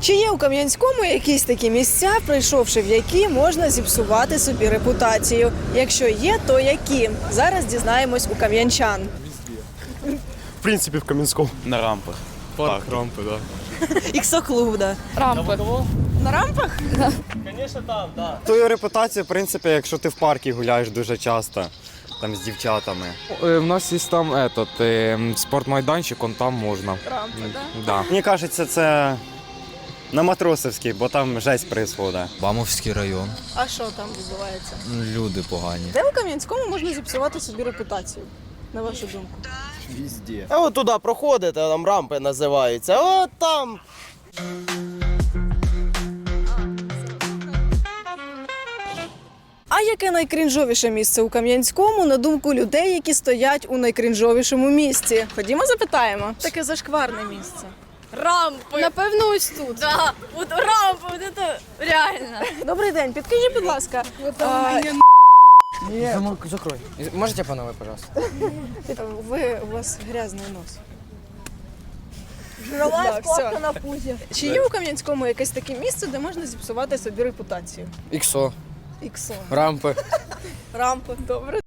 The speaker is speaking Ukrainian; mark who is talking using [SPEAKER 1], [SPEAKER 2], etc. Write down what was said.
[SPEAKER 1] Чи є у Кам'янському якісь такі місця, прийшовши в які можна зіпсувати собі репутацію? Якщо є, то які? Зараз дізнаємось у кам'янчан.
[SPEAKER 2] В принципі, в Кам'янському.
[SPEAKER 3] На рампах.
[SPEAKER 2] Парк рампи, да.
[SPEAKER 1] Іксоклуб, да.
[SPEAKER 4] Рампи.
[SPEAKER 1] На рампах?
[SPEAKER 5] Твою репутацію, в принципі, якщо ти в парку гуляєш дуже часто, там з дівчатами.
[SPEAKER 6] У нас є там этот, е, спортмайданчик, он там можна.
[SPEAKER 1] Рампи, да?
[SPEAKER 6] Да.
[SPEAKER 5] Мені кажеться, це на Матросовській, бо там жесть происходить.
[SPEAKER 7] Бамовський район.
[SPEAKER 1] А що там відбувається?
[SPEAKER 7] Люди погані.
[SPEAKER 1] Де у Кам'янському можна зіпсувати собі репутацію? На вашу думку?
[SPEAKER 2] А от туди проходите, там рампи називаються. От там.
[SPEAKER 1] А яке найкрінжовіше місце у Кам'янському, на думку людей, які стоять у найкрінжовішому місці? Ходімо, запитаємо. Таке зашкварне місце.
[SPEAKER 4] Рампи. Напевно, ось тут. Да, от рампи, от це реально.
[SPEAKER 1] Добрий день, підкажіть, будь ласка. а,
[SPEAKER 8] Закрой. Можете по новой, пожалуйста?
[SPEAKER 1] ви у вас грязний нос. Так, все.
[SPEAKER 4] на пузі.
[SPEAKER 1] Чи є у Кам'янському якесь таке місце, де можна зіпсувати собі репутацію?
[SPEAKER 8] Іксо.
[SPEAKER 1] Іксо.
[SPEAKER 8] Рампи.
[SPEAKER 1] Рампи. Добре.